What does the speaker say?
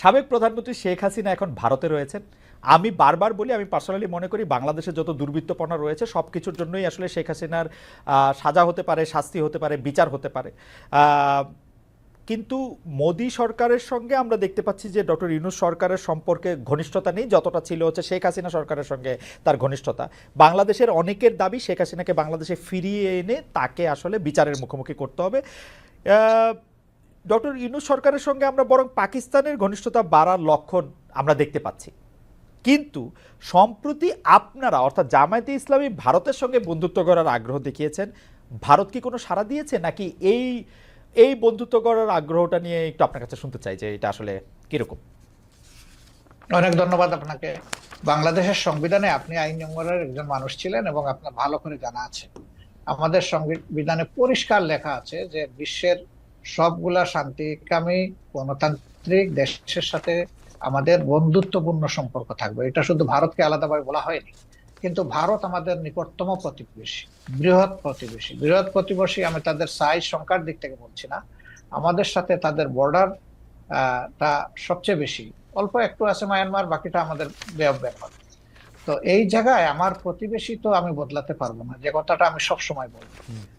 সাবেক প্রধানমন্ত্রী শেখ হাসিনা এখন ভারতে রয়েছেন। আমি বারবার বলি, আমি পার্সোনালি মনে করি, বাংলাদেশে যত দুর্বৃত্তপনা রয়েছে সব কিছুর জন্যই আসলে শেখ হাসিনার সাজা হতে পারে, শাস্তি হতে পারে, বিচার হতে পারে। কিন্তু মোদি সরকারের সঙ্গে আমরা দেখতে পাচ্ছি যে ডক্টর ইউনুস সরকারের সম্পর্কে ঘনিষ্ঠতা নেই, যতটা ছিল হচ্ছে শেখ হাসিনা সরকারের সঙ্গে তার ঘনিষ্ঠতা। বাংলাদেশের অনেকের দাবি শেখ হাসিনাকে বাংলাদেশে ফিরিয়ে এনে তাকে আসলে বিচারের মুখোমুখি করতে হবে। ডক্টর ইউনুস সরকারের সঙ্গে আমরা বরং পাকিস্তানের ঘনিষ্ঠতা বাড়ার লক্ষণ আমরা দেখতে পাচ্ছি। কিন্তু সম্প্রতি আপনারা, অর্থাৎ জামায়াতে ইসলামী ভারতের সঙ্গে বন্ধুত্ব করার আগ্রহ দেখিয়েছেন। ভারত কি কোনো সাড়া দিয়েছে? নাকি এই এই বন্ধুত্ব করার আগ্রহটা নিয়ে একটু আপনার কাছে শুনতে চাই যে এটা আসলে কীরকম? অনেক ধন্যবাদ আপনাকে। বাংলাদেশের সংবিধানে আপনি আইন জঙ্গলের একজন মানুষ ছিলেন এবং আপনার ভালো করে জানা আছে। আমাদের সংবিধানে পরিষ্কার লেখা আছে যে বিশ্বের সবগুলা শান্তিকামী গণতান্ত্রিক দেশের সাথে আমাদের বন্ধুত্বপূর্ণ সম্পর্ক থাকবে। এটা শুধু ভারতকে আলাদাভাবে বলা হয়নি, কিন্তু ভারত আমাদের নিকটতম প্রতিবেশী, বৃহৎ প্রতিবেশী। বৃহৎ প্রতিবেশী আমি তাদের সাইজ সংখ্যার দিক থেকে বলছি না। আমাদের সাথে তাদের বর্ডার তা সবচেয়ে বেশি। অল্প একটু আছে মায়ানমার বাকিটা আমাদের বে তো এই জায়গায় আমার প্রতিবেশী তো আমি বদলাতে পারব না, যে কথাটা আমি সবসময় বলব।